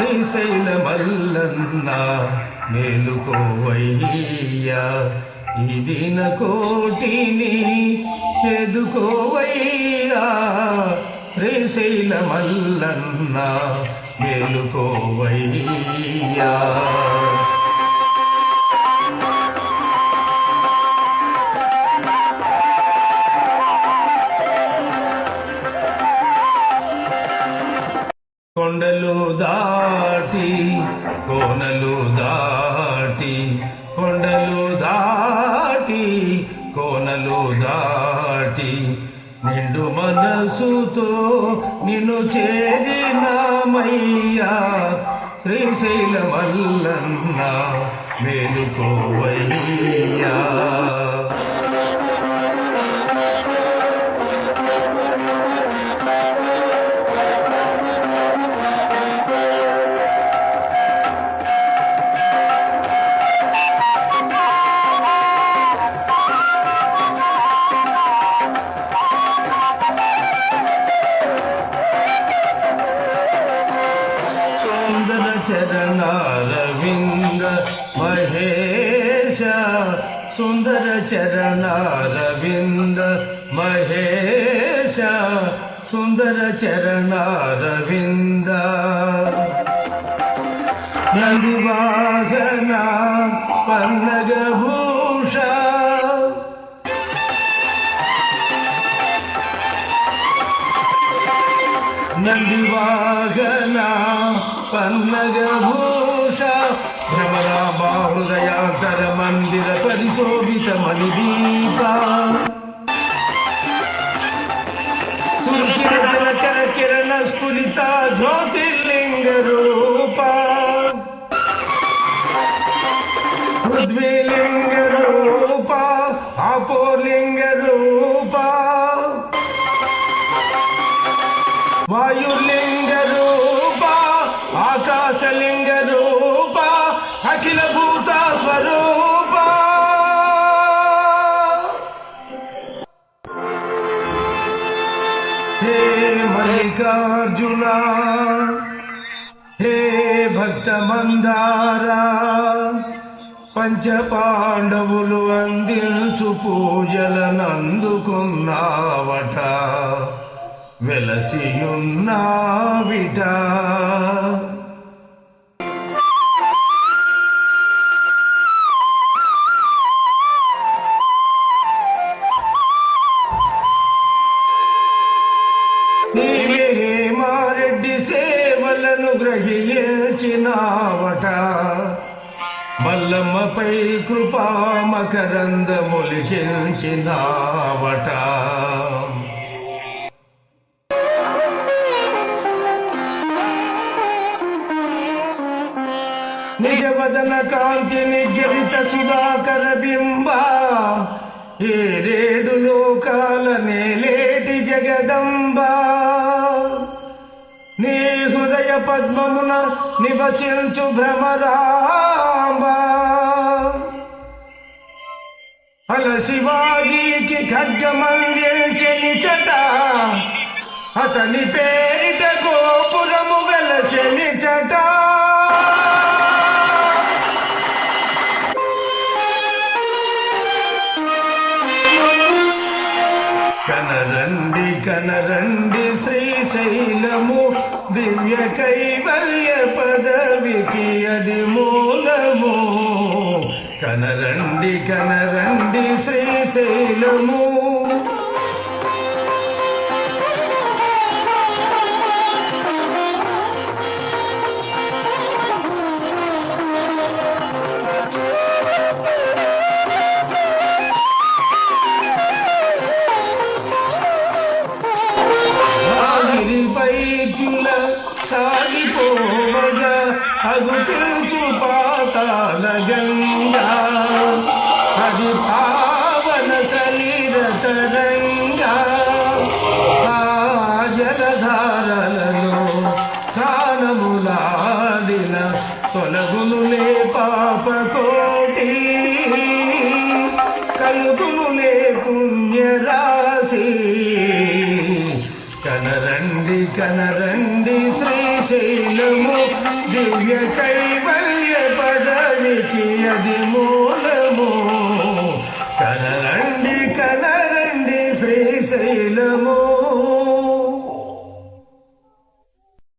శ్రీశైల మల్లన్న మేలుకోవయ్యా. ఇది కోటిని ఎదుకోవయ్యా. శ్రీశైల మల్లన్న మేలుకోవయ్యా. నిండు మనసుతో నిన్ను చేరినామయ్యా. శ్రీశైల మల్లన్న మేలుకోవయ్యా. सुन्दर चरणारविन्द महेश सुन्दर चरणारविन्द महेश सुन्दर चरणारविन्द नगना पङ्गभूष न पन्नजभूष भ्रमराबाहुदयान्तरमन्दिरपरिशोभितमणिदीप तुलसिरतनकरकिरणस्फुलिता ज्योतिर्लिङ्गरूपा। आपोलिंग आपोर्लिङ्गरूपा। वायुर्लिङ्ग అఖిల భూత స్వరూప. హే మల్లికార్జున హే భక్త మందారా పంచ పాండవులు అందించు పూజలనందుకున్నావట వెలసియున్నావిట. నీవే మారెడ్డి సేవలను గ్రహించినావట. మల్లమ్మపై కృపా మకరందములికించినావట నిజవదన కాంతి నిగరిత సుధాకర బింబ ఏరేడు లోకాల నేలే జగదంబ. నీ హృదయ పద్మమున నివసించు భ్రమరాంబ. అల శివాజీకి ఖడ్గమందించని చట అతని పేరిట కనరండి కనరండి శ్రీశైలము దివ్య కైవల్య పదవికి అది మూలము. కనరండి కనరండి శ్రీశైలము ఆగిరిపై కిల అగు అగుపించు పాతాల గంగా అది పావన శరీర తరంగా ఆ జలధారలలో ప్రాణములాడిన తొలగునులే పాపకో కనరండి కనరండి శ్రీ శ్రీశైలము దివ్య కైవల్య పదవికి అది మూలము కనరండి కనరండి శ్రీశైలము